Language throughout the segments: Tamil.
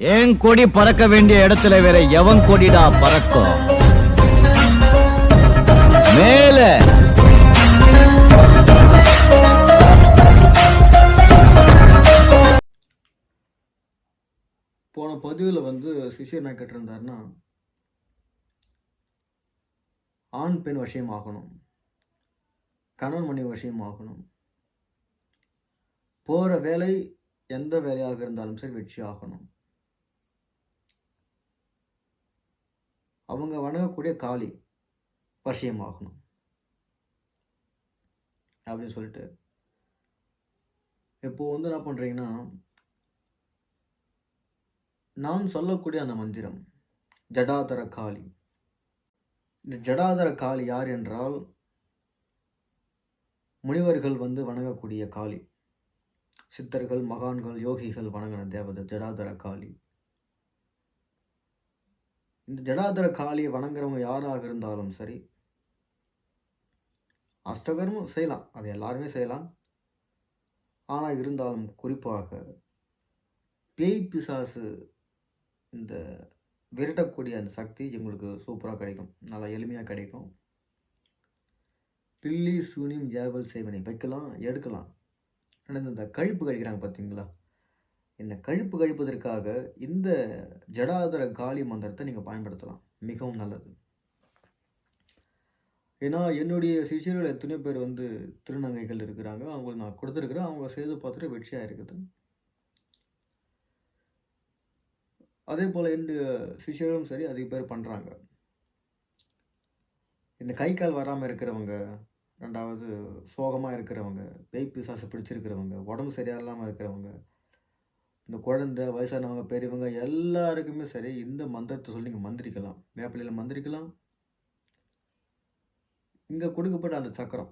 என் கொடி பறக்க வேண்டிய இடத்துல வேற எவன் கொடிடா பறக்கும்? மேல. போன பதிவில் வந்து சிஷியர் என்ன கேட்டிருந்தாருன்னா ஆண் பெண் விஷயம் ஆகணும் கணவன் மணி விஷயம் ஆகணும் போகிற வேலை எந்த வேலையாக இருந்தாலும் சரி வெற்றி ஆகணும் அவங்க வணங்கக்கூடிய காளி வசியமாகணும் அப்படின்னு சொல்லிட்டு இப்போ வந்து என்ன பண்ணுறீங்கன்னா நான் சொல்லக்கூடிய அந்த மந்திரம் ஜடாதர காளி. இந்த ஜடாதர காளி யார் என்றால் முனிவர்கள் வந்து வணங்கக்கூடிய காளி. சித்தர்கள் மகான்கள் யோகிகள் வணங்கின தேவதை ஜடாதர காளி. இந்த ஜடாதர காளியை வணங்குறவங்க யாராக இருந்தாலும் சரி அஷ்டகர்மம் செய்யலாம். அது எல்லாருமே செய்யலாம். ஆனால் இருந்தாலும் குறிப்பாக பேய் பிசாசு இந்த விரட்டக்கூடிய அந்த சக்தி எங்களுக்கு சூப்பராக கிடைக்கும். நல்லா எளிமையாக கிடைக்கும். பில்லி சூனியம் ஜேவல் சேவனை வைக்கலாம் எடுக்கலாம். ஆனால் இந்த கழிப்பு கழிக்கிறாங்க பார்த்தீங்களா இந்த கழிப்பு கழிப்பதற்காக இந்த ஜடாதர காளி மந்திரத்தை நீங்கள் பயன்படுத்தலாம். மிகவும் நல்லது. ஏன்னா என்னுடைய சிஷியர்கள் எத்தனையோ பேர் வந்து திருநங்கைகள் இருக்கிறாங்க. அவங்களுக்கு நான் கொடுத்துருக்குறேன். அவங்க செய்து பார்த்துட்டு வெற்றியாக இருக்குது. அதே போல் எந்த சிஷியர்களும் சரி அதிக பேர் பண்ணுறாங்க இந்த கை கால் வராமல் இருக்கிறவங்க ரெண்டாவது சோகமாக இருக்கிறவங்க பேய் பிசாசு பிடிச்சிருக்கிறவங்க உடம்பு சரியாக இல்லாமல் இருக்கிறவங்க இந்த குழந்தை வயசானவங்க பெரியவங்க எல்லாருக்குமே சரி இந்த மந்திரத்தை சொல்லி நீங்கள் மந்திரிக்கலாம். வேப்பிலையில் மந்திரிக்கலாம். இங்கே கொடுக்கப்பட்ட அந்த சக்கரம்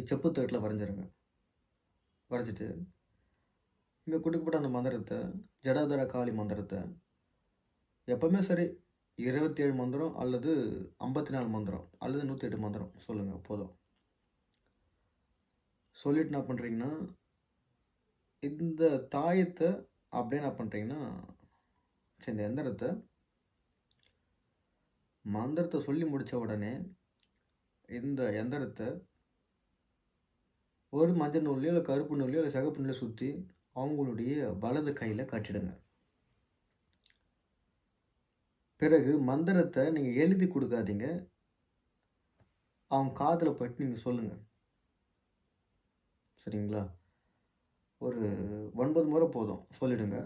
இச்செப்பு தட்டில் வரைஞ்சிருங்க. வரைஞ்சிட்டு இங்கே கொடுக்கப்பட்ட அந்த மந்திரத்தை ஜடாதர காளி மந்திரத்தை எப்பவுமே சரி இருபத்தி ஏழு மந்திரம் அல்லது ஐம்பத்தி நாலு மந்திரம் அல்லது நூற்றி எட்டு மந்திரம் சொல்லுங்கள் போதும். சொல்லிட்டு என்ன பண்ணுறீங்கன்னா இந்த தாயத்தை அப்படியே என்ன பண்ணுறீங்கன்னா சரி இந்த எந்திரத்தை மந்திரத்தை சொல்லி முடித்த உடனே இந்த எந்திரத்தை ஒரு மஞ்சள் நூல்லையோ இல்லை கருப்பு நூல்லையோ இல்லை சிகப்பு நூலையோ சுற்றி அவங்களுடைய வலது கையில் கட்டிடுங்க. பிறகு மந்திரத்தை நீங்கள் எழுதி கொடுக்காதீங்க. அவங்க காதில் போயிட்டு நீங்கள் சொல்லுங்கள் சரிங்களா? ஒரு ஒன்பது முறை போதும். சொல்லிடுங்க.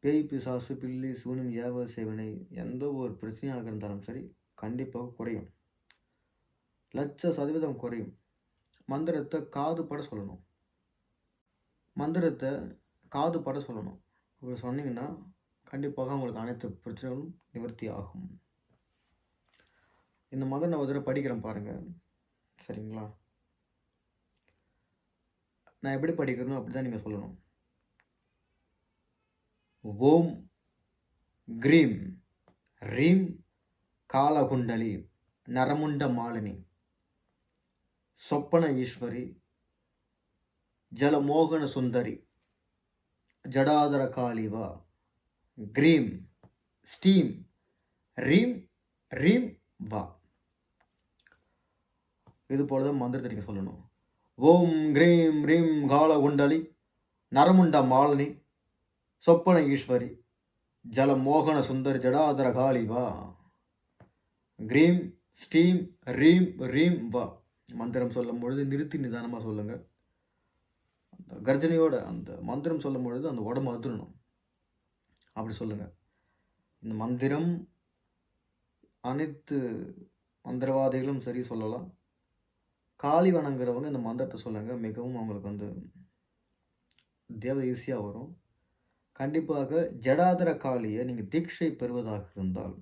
பேய் பிசாசு பில்லி சூனியம் ஏவல் சேவனை எந்த ஒரு பிரச்சனையாக இருந்தாலும் சரி கண்டிப்பாக குறையும். லட்ச சதவீதம் குறையும். மந்திரத்தை காது பட சொல்லணும். மந்திரத்தை காது பட சொல்லணும். அப்படி சொன்னீங்கன்னா கண்டிப்பாக உங்களுக்கு அனைத்து பிரச்சனைகளும் நிவர்த்தி ஆகும். இந்த மந்திரம் நான் ஒரு தடவை படிக்கிறேன் பாருங்கள் சரிங்களா? நான் எப்படி படிக்கிறனோ அப்படி தான் நீங்கள் சொல்லணும். ஓம் கிரீம் ரீம் காலகுண்டலி நரமுண்ட மாலினி சொப்பன ஈஸ்வரி ஜலமோகன சுந்தரி ஜடாதர காளிவா கிரீம் ஸ்டீம் ரீம் ரீம் வா. இது போல தான் மந்திரத்தை நீங்கள் சொல்லணும். ஓம் கிரீம் ரீம் கால குண்டலி நரமுண்ட மாலினி சொப்பன ஈஸ்வரி ஜல மோகன சுந்தரி ஜடாதர காளி வா. கிரீம் ஸ்டீம் ரீம் ரீம் வா. மந்திரம் சொல்லும் பொழுது நிறுத்தி நிதானமாக சொல்லுங்கள் அந்த கர்ஜனையோட அந்த மந்திரம் சொல்லும் பொழுது அந்த உடம்பு அதிரணும். அப்படி சொல்லுங்கள் இந்த மந்திரம் அனைத்து மந்திரவாதிகளும் சரி சொல்லலாம். காளி வணங்குறவங்க இந்த மந்திரத்தை சொல்லுங்கள் மிகவும் அவங்களுக்கு வந்து தேவை ஈஸியாக வரும். கண்டிப்பாக ஜடாதர காளியை நீங்கள் தீட்சை பெறுவதாக இருந்தால்